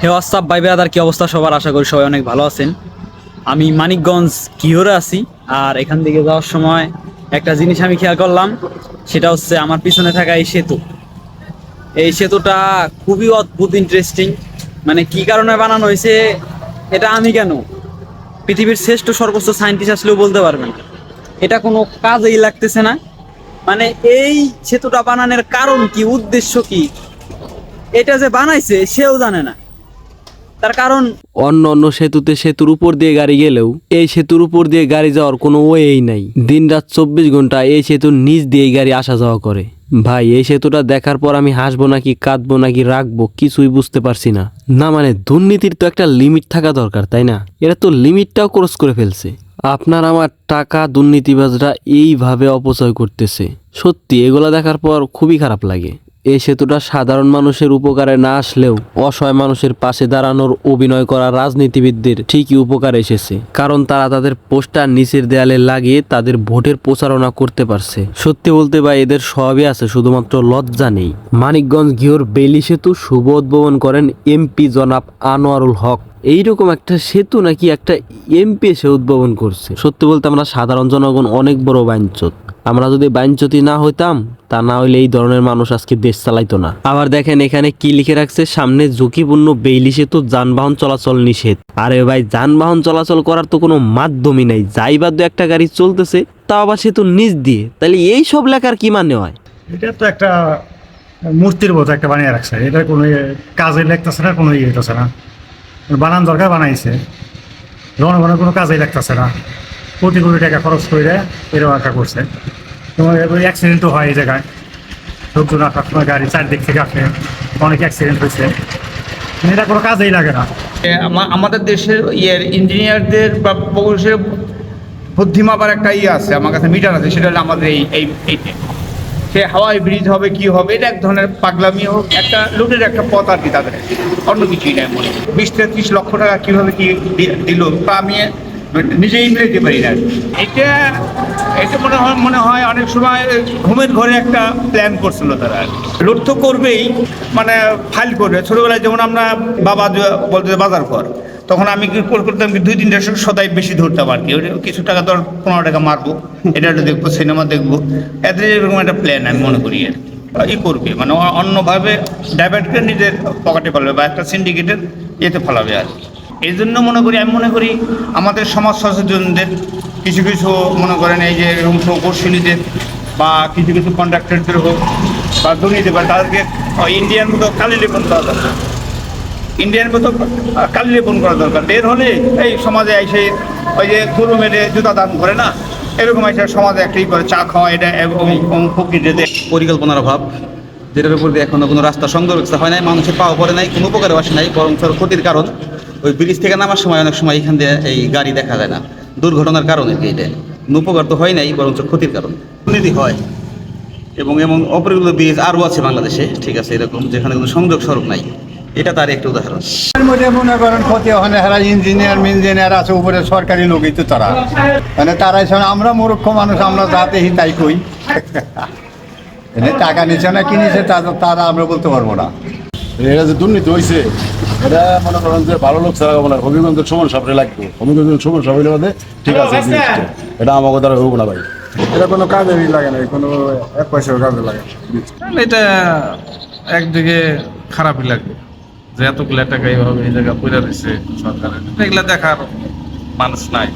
হে WhatsApp ভাই brother, কি অবস্থা সবার? আশা করি সবাই অনেক ভালো আছেন। আমি মানিকগঞ্জ কিহরে আছি, আর এখান থেকে যাওয়ার সময় একটা জিনিস আমি খেয়াল করলাম, সেটা হচ্ছে আমার পিছনে থাকা এই সেতু। এই সেতুটা খুবই অদ্ভুত ইন্টারেস্টিং মানে কি কারণে বানানো হয়েছে, এটা আমি কেন? পৃথিবীর শ্রেষ্ঠ সর্বোচ্চ সায়েন্টিস্ট আসলেও বলতে পারবেন। এটা কোনো কাজেই লাগতেছে না। মানে এই সেতুটা বানানোর কারণ কি, উদ্দেশ্য কি? এটা যে বানাইছে, সেও জানে না। তার কারণ? অন্য অন্য সেতুতে সেতুর উপর দিয়ে গাড়ি গেলেও এই সেতুর উপর দিয়ে গাড়ি যাওয়ার কোনো ওয়েই নাই। দিন রাত চব্বিশ ঘণ্টা এই সেতুর নিচ দিয়েই গাড়ি আসা যাওয়া করে। ভাই, এই সেতুটা দেখার পর আমি হাসবো নাকি, কাঁদবো নাকি রাখব কিছুই বুঝতে পারছি না। না মানে দুর্নীতির তো একটা লিমিট থাকা দরকার, তাই না? এরা তো লিমিটটাও ক্রস করে ফেলছে। আপনার আমার টাকা দুর্নীতিবাজরা এইভাবে অপচয় করতেছে। সত্যি, এগুলা দেখার পর খুবই খারাপ লাগে। এই সেতুটা সাধারণ মানুষের উপকারে না আসলেও অসহায় মানুষের পাশে দাঁড়ানোর অভিনয় করা রাজনীতিবিদদের ঠিকই উপকার এসেছে। কারণ তারা তাদের পোস্টার নিচের দেয়ালে লাগিয়ে তাদের ভোটের প্রচারণা করতে পারছে। সত্যি বলতে বা এদের সবই আছে, শুধুমাত্র লজ্জা নেই। মানিকগঞ্জ ঘিওর বেলি সেতু শুভ উদ্বোধন করেন এমপি জনাব আনোয়ারুল হক। এইরকম একটা সেতু নাকি একটা এমপি এসে উদ্ভাবন করছে। সত্যি বলতে আমরা সাধারণ জনগণ অনেক বড় বাইঞ্চত আমরা যদি বাইঞ্চতি না হইতাম, তা না হইলে এই ধরনের মানুষ আজকে দেশ চালাইতো না। আবার দেখেন এখানে কি লিখে রাখছে? সামনে ঝুঁকিপূর্ণ বেইলি সেতু, যানবাহন চলাচল নিষেধ। আরে ভাই, যানবাহন চলাচল করার তো কোনো মাধ্যমই নাই। যাই বাদ দু একটা গাড়ি চলতেছে, তাও আবার সেতু নিচ দিয়ে। তাহলে এই সব লেখার কি মানে হয়? এটা তো একটা মূর্তির মতো একটা বানিয়ে রাখছে। এটা কোনো কাজে লাগতেছে না, কোনো ইয়ে না। বানান দরকার বানাইছে। জনগণের কোনো কাজেই লাগতেছে না। কোটি কোটি টাকা খরচ করে এরকম একটা করছে। তোমার অ্যাক্সিডেন্টও হয় এই জায়গায়। লোকজন আসার সময় গাড়ি চারদিক থেকে আসে। অনেক অ্যাক্সিডেন্ট হয়েছে। এটা কোনো কাজেই লাগে না। আমাদের দেশের ইয়ের ইঞ্জিনিয়ারদের বা পৌরুষের বুদ্ধিমাবার একটা ইয়ে আছে, আমার কাছে মিটার আছে, সেটা হলো আমাদের এই এই সে হাওয়াই ব্রিজ হবে, কি হবে, এটা এক ধরনের পাগলামি হোক, একটা লুটের একটা পথ আর কি তাদের। অন্য কিছুই নাই মনে। বিশ তেত্রিশ লক্ষ টাকা কীভাবে কি দিল, তা আমি নিজেই মিলাইতে পারি না। এটা এটা মনে হয় মনে হয় অনেক সময় ঘুমের ঘরে একটা প্ল্যান করছিল তারা। লুট তো করবেই মানে ফাইল করবে। ছোটবেলায় যেমন আমরা বাবা বলতে বাজার কর তখন আমি কি কর- করতাম কি দুই তিনটা সদাই বেশি ধরতাম আর কি কিছু টাকা ধর, পনেরো টাকা মারবো, এটা একটা দেখব, সিনেমা দেখব এদের এরকম একটা প্ল্যান আমি মনে করি আর কি। ই করবে মানে অন্যভাবে ডাইভার্ট করে নিজের পকেটে ফেলবে বা একটা সিন্ডিকেটের ইয়েতে ফেলাবে আর। এই জন্য মনে করি, আমি মনে করি আমাদের সমাজ সচেতনদের, কিছু কিছু মনে করেন এই যে এরকম প্রকৌশলীদের বা কিছু কিছু কন্ট্রাক্টরদের হোক বা দুর্নীতি বা তাদেরকে ইন্ডিয়ান মতো কালি লেপন করা ইন্ডিয়ান মতো কালি লেপন করা দরকার। বের হলে এই সমাজে এসে ওই যে গরু মেরে জুতা দান করে না, এরকম এসে সমাজে একটাই করে, চা খাওয়া, এটা এবং পরিকল্পনার অভাব, যেটার উপর দিয়ে এখনও কোনো রাস্তা সংযোগ হয় নাই, মানুষের পাওয়া পড়ে নাই, কোনো উপকারে আসে নাই বরং তার ক্ষতির কারণ, ওই ব্রিজ থেকে নামার সময় অনেক সময় এখান দিয়ে এই গাড়ি দেখা যায় না। দুর্ঘটনার কারণে এটা উপকার তো হয় নাই, বরঞ্চ ক্ষতির কারণ। দুর্নীতি হয়, এবং এমন অপরিগুলো ব্রিজ আরও আছে বাংলাদেশে, ঠিক আছে, এরকম, যেখানে কোনো সংযোগ সড়ক নাই। এটা তার একটা উদাহরণ। এর মধ্যে মনে করেন ক্ষতি ওখানে হেরা ইঞ্জিনিয়ার মিঞ্জিনিয়ার আছে উপরে সরকারি লোকই তো তারা। মানে তারাই শোনে আমরা মূর্খ মানুষ আমরা যাতে হি তাই কই। এনে টাকা নিচ্ছে না কিনেছে তা- তারা আমরা বলতে পারব না। এটা যে দুর্নীতি হয়েছে এটা মনে করেন যে ভালো লোক ছাড়া হবে না। হবিগঞ্জের সমান সাপড়ে লাগবে। হবিগঞ্জের সমান সাপড়ে বাদে ঠিক আছে এটা আমাকে দ্বারা হোক না ভাই। এটা কোনো কাজেরই লাগে না কোনো এক পয়সাও কাজে লাগে না। এটা একদিকে খারাপই লাগে যে এতগুলা টাকা এইভাবে এই জায়গা পড়ে রয়েছে সরকারের। এগুলা দেখার মানুষ নাই।